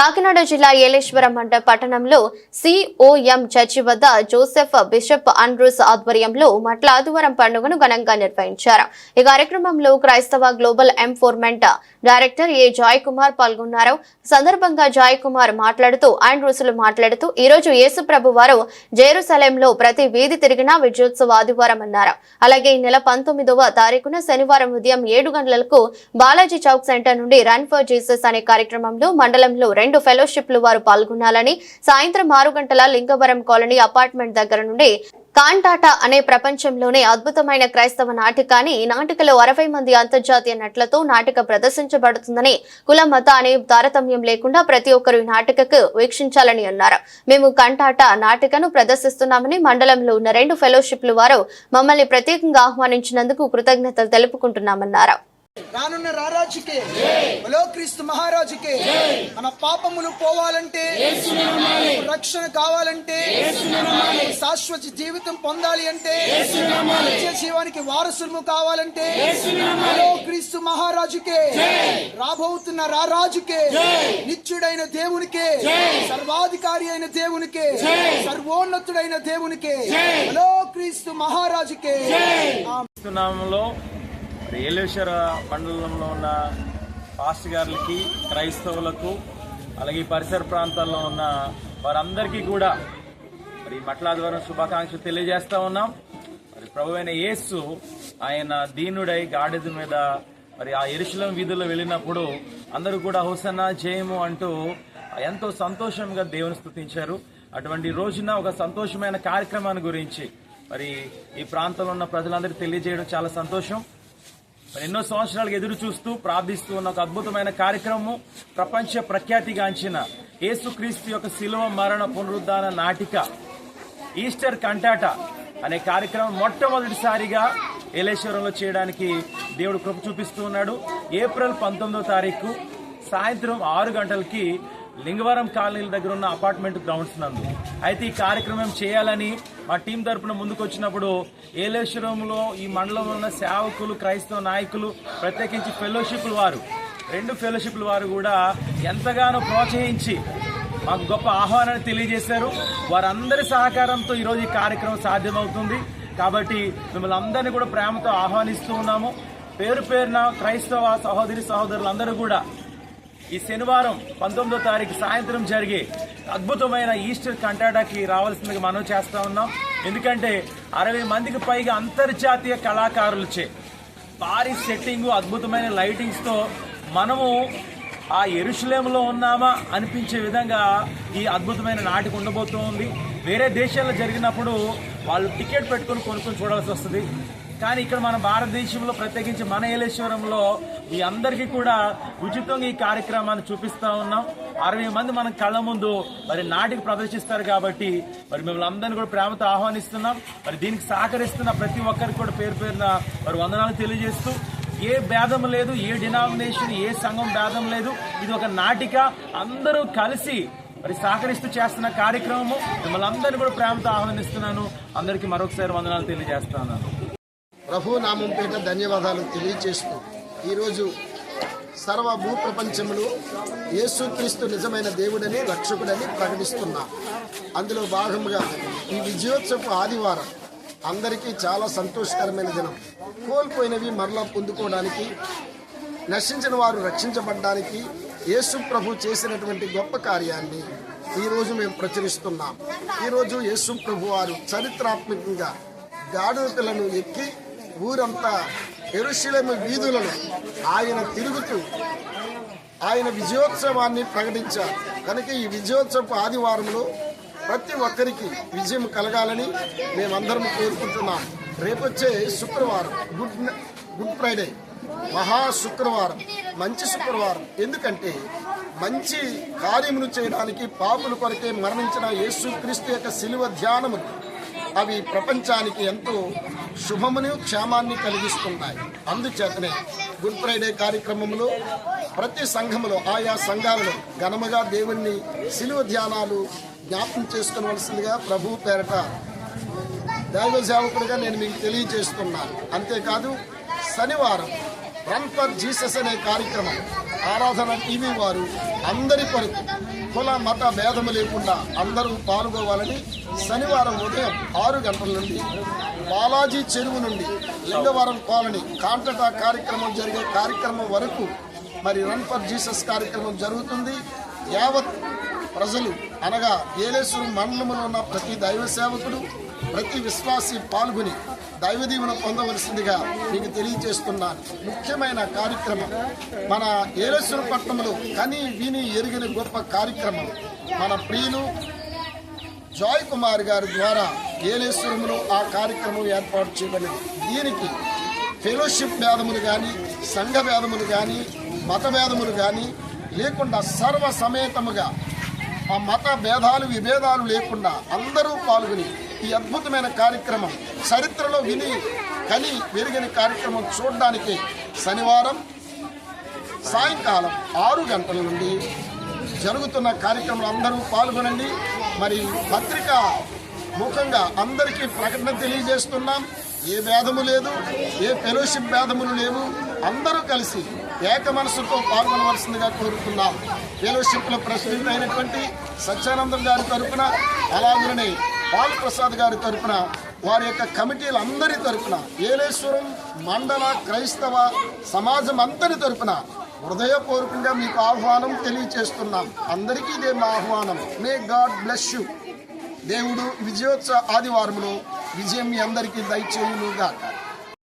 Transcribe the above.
కాకినాడ జిల్లా ఏలేశ్వరం మండ పట్టణంలో సిఓఎం చర్చి వద్ద జోసెఫ్ బిషప్ ఆండ్రూస్ ఆధ్వర్యంలో మట్ల ఆదివారం పండుగను ఘనంగా నిర్వహించారు. ఈ కార్యక్రమంలో క్రైస్తవ global empowerment director A Joy Kumar పాల్గొన్నారు సందర్భంగా జాయ్ కుమార్ మాట్లాడుతూ ఆండ్రూసులు మాట్లాడుతూ ఈ రోజు యేసు వారు జెరూసలేంలో ప్రతి వీధి తిరిగిన విజయోత్సవ ఆదివారం అన్నారు. అలాగే ఈ నెల పంతొమ్మిదవ తారీఖున శనివారం ఉదయం ఏడు గంటలకు బాలాజీ చౌక్ సెంటర్ నుండి రన్ ఫర్ జీసస్ అనే కార్యక్రమంలో మండలంలో రెండు రెండు ఫెలోషిప్లు వారు పాల్గొనాలని సాయంత్రం ఆరు గంటల లింగవరం కాలనీ అపార్ట్మెంట్ దగ్గర నుండి కాంటాటా అనే ప్రపంచంలోనే అద్భుతమైన క్రైస్తవ నాటికాని ఈ నాటికలో అరవై మంది అంతర్జాతీయ నటులతో నాటిక ప్రదర్శించబడుతుందని కుల మత అనే తారతమ్యం లేకుండా ప్రతి ఒక్కరు ఈ నాటికకు వీక్షించాలని అన్నారు. మేము కంటాటా నాటికను ప్రదర్శిస్తున్నామని మండలంలో ఉన్న రెండు ఫెలోషిప్లు వారు మమ్మల్ని ప్రత్యేకంగా ఆహ్వానించినందుకు కృతజ్ఞతలు తెలుపుకుంటున్నామన్నారు. రానున్న రారాజుకే బలో క్రీస్తు మహారాజుకే మన పాపములు పోవాలంటే రక్షణ కావాలంటే శాశ్వత జీవితం పొందాలి అంటే నిత్య జీవానికి వారసులు కావాలంటే బలో క్రీస్తు మహారాజుకే రాబోతున్న రారాజుకే నిత్యుడైన దేవునికే సర్వాధికారి అయిన దేవునికే సర్వోన్నతుడైన దేవునికే బలో క్రీస్తు మహారాజుకే నామంలో ఏలేశ్వర మండలంలో ఉన్న పాస్ట్ గారులకి క్రైస్తవులకు అలాగే ఈ పరిసర ప్రాంతాల్లో ఉన్న వారందరికీ కూడా మరి మట్లాదివారం శుభాకాంక్షలు తెలియజేస్తా ఉన్నాం. మరి ప్రభు అయిన యేసు ఆయన దీనుడై గాడిద మీద మరి ఆ ఎరుశలం వీధుల్లో వెళ్ళినప్పుడు అందరూ కూడా హుసన్న జయము అంటూ ఎంతో సంతోషంగా దేవుని స్థుతించారు. అటువంటి రోజున ఒక సంతోషమైన కార్యక్రమాన్ని గురించి మరి ఈ ప్రాంతంలో ఉన్న ప్రజలందరికీ తెలియజేయడం చాలా సంతోషం. ఎన్నో సంవత్సరాలకు ఎదురు చూస్తూ ప్రార్థిస్తూ ఉన్న ఒక అద్భుతమైన కార్యక్రమం ప్రపంచ ప్రఖ్యాతిగాంచిన యేసుక్రీస్తు యొక్క శిలువ మరణ పునరుద్ధాన నాటిక ఈస్టర్ కంటాట అనే కార్యక్రమం మొట్టమొదటిసారిగా ఏలేశ్వరంలో చేయడానికి దేవుడు కృప చూపిస్తూ ఉన్నాడు. ఏప్రిల్ పంతొమ్మిదో తారీఖు సాయంత్రం ఆరు గంటలకి లింగవరం కాలనీల దగ్గర ఉన్న అపార్ట్మెంట్ గ్రౌండ్స్ నందు. అయితే ఈ కార్యక్రమం చేయాలని మా టీం తరఫున ముందుకు వచ్చినప్పుడు ఏలేశ్వరంలో ఈ మండలంలో ఉన్న సేవకులు క్రైస్తవ నాయకులు ప్రత్యేకించి ఫెలోషిప్లు వారు రెండు ఫెలోషిప్లు వారు కూడా ఎంతగానో ప్రోత్సహించి మాకు గొప్ప ఆహ్వానాన్ని తెలియజేశారు. వారందరి సహకారంతో ఈరోజు ఈ కార్యక్రమం సాధ్యమవుతుంది. కాబట్టి మిమ్మల్ని అందరినీ కూడా ప్రేమతో ఆహ్వానిస్తూ ఉన్నాము. పేరు పేరున క్రైస్తవ సహోదరి సహోదరులందరూ కూడా ఈ శనివారం పంతొమ్మిదో తారీఖు సాయంత్రం జరిగే అద్భుతమైన ఈస్టర్ కంటాటాకి రావాల్సిందిగా మనం చేస్తూ ఉన్నాం. ఎందుకంటే అరవై మందికి పైగా అంతర్జాతీయ కళాకారులచే భారీ సెట్టింగ్ అద్భుతమైన లైటింగ్స్తో మనము ఆ ఎరుషులేములో ఉన్నామా అనిపించే విధంగా ఈ అద్భుతమైన నాటికి ఉండబోతూ ఉంది వేరే దేశాల్లో జరిగినప్పుడు వాళ్ళు టికెట్ పెట్టుకొని కొనుక్కొని చూడాల్సి వస్తుంది. కానీ ఇక్కడ మన భారతదేశంలో ప్రత్యేకించి మన ఏలేశ్వరంలో ఈ అందరికీ కూడా ఉచితంగా ఈ కార్యక్రమాన్ని చూపిస్తా ఉన్నాం. అరవై మంది మన కళ్ళ ముందు మరి నాటికి ప్రదర్శిస్తారు కాబట్టి మరి మిమ్మల్ని అందరినీ కూడా ప్రేమతో ఆహ్వానిస్తున్నాం. మరి దీనికి సహకరిస్తున్న ప్రతి ఒక్కరికి కూడా పేరు పేరున మరి వందనాలు తెలియజేస్తూ ఏ భేదం లేదు ఏ డినామినేషన్ ఏ సంఘం భేదం లేదు. ఇది ఒక నాటిక. అందరూ కలిసి మరి సహకరిస్తూ చేస్తున్న కార్యక్రమము. మిమ్మల్ని అందరినీ కూడా ప్రేమతో ఆహ్వానిస్తున్నాను. అందరికీ మరొకసారి వందనాలు తెలియజేస్తున్నాను ప్రభు నామం పేట ధన్యవాదాలు తెలియజేస్తూ ఈరోజు సర్వ భూ ప్రపంచంలో యేసుక్రీస్తు నిజమైన దేవుడని రక్షకుడని ప్రకటిస్తున్నా. అందులో భాగంగా ఈ విజయోత్సవ ఆదివారం అందరికీ చాలా సంతోషకరమైన దినం. కోల్పోయినవి మరలా పొందుకోవడానికి నశించిన వారు రక్షించబడ్డానికి యేసు ప్రభు చేసినటువంటి గొప్ప కార్యాన్ని ఈరోజు మేము ప్రచురిస్తున్నాం. ఈరోజు యేసు ప్రభు వారు చరిత్రాత్మకంగా గాడిద పిల్లను ఎక్కి ఊరంతా ఎరుశిలమ వీధులను ఆయన తిరుగుతూ ఆయన విజయోత్సవాన్ని ప్రకటించారు. కనుక ఈ విజయోత్సవ ఆదివారంలో ప్రతి ఒక్కరికి విజయం కలగాలని మేమందరం కోరుకుంటున్నాం. రేపొచ్చే శుక్రవారం గుడ్ గుడ్ ఫ్రైడే మహా శుక్రవారం మంచి శుక్రవారం. ఎందుకంటే మంచి కార్యమును చేయడానికి పాపుల కొరకే మరణించిన యేసుక్రీస్తు యొక్క శిలువ ధ్యానము అవి ప్రపంచానికి ఎంతో శుభమును క్షేమాన్ని కలిగిస్తున్నాయి అందుచేతనే గుడ్ ఫ్రైడే కార్యక్రమంలో ప్రతి సంఘములో ఆయా సంఘాలలో ఘనముగా దేవుణ్ణి శిలువ ధ్యానాలు జ్ఞాపం చేసుకోవలసిందిగా ప్రభు పేరట దైవ సేవకుడిగా నేను మీకు తెలియజేస్తున్నాను. అంతేకాదు శనివారం రన్ ఫర్ జీసస్ అనే కార్యక్రమం ఆరాధన టీవీ వారు అందరి కొరకు కుల మత భేదము లేకుండా అందరూ పాల్గొవాలని శనివారం ఉదయం ఆరు గంటల నుండి బాలాజీ చెరువు నుండి లింగవరం కాలనీ కాంటటా కార్యక్రమం జరిగే కార్యక్రమం వరకు మరి రన్ ఫర్ జీసస్ కార్యక్రమం జరుగుతుంది. యావత్ ప్రజలు అనగా ఏలేశ్వరం మండలంలో ఉన్న ప్రతి దైవ సేవకుడు ప్రతి విశ్వాసి పాల్గొని దైవ దీవెన పొందవలసిందిగా మీకు తెలియజేస్తున్నాను ముఖ్యమైన కార్యక్రమం మన ఏలేశ్వరం పట్టణంలో కని విని ఎరిగిన గొప్ప కార్యక్రమం. మన ప్రియులు జాయ్ కుమార్ గారి ద్వారా ఏలేశ్వరంలో ఆ కార్యక్రమం ఏర్పాటు చేయబడింది. దీనికి ఫెలోషిప్ భేదములు కానీ సంఘ భేదములు కానీ మత భేదములు కానీ లేకుండా సర్వ సమేతముగా ఆ మత భేదాలు విభేదాలు లేకుండా అందరూ పాల్గొని ఈ అద్భుతమైన కార్యక్రమం చరిత్రలో విని కని వెరిగిన కార్యక్రమం చూడడానికి శనివారం సాయంకాలం ఆరు గంటల నుండి జరుగుతున్న కార్యక్రమంలో అందరూ పాల్గొనండి. మరి పత్రిక ముఖంగా అందరికీ ప్రకటన తెలియజేస్తున్నాం. ఏ భేదము లేదు ఏ ఫెలోషిప్ భేదములు లేవు. అందరూ కలిసి ఏక మనసుతో పాల్గొనవలసిందిగా కోరుతున్నాం. ఫెలోషిప్లో ప్రెసిడెంట్ అయినటువంటి సత్యానందం గారి తరపున అలాగనే పాల్ ప్రసాద్ గారి తరపున వారి యొక్క కమిటీలందరి తరపున ఏలేశ్వరం మండల క్రైస్తవ సమాజం అందరి తరపున హృదయపూర్వకంగా మీకు ఆహ్వానం తెలియచేస్తున్నాం. అందరికీ ఇదే మా ఆహ్వానం. మే గాడ్ బ్లెస్ యూ దేవుడు విజయోత్సవ ఆదివారంలో విజయం మీ అందరికీ దయచేయునుగాక.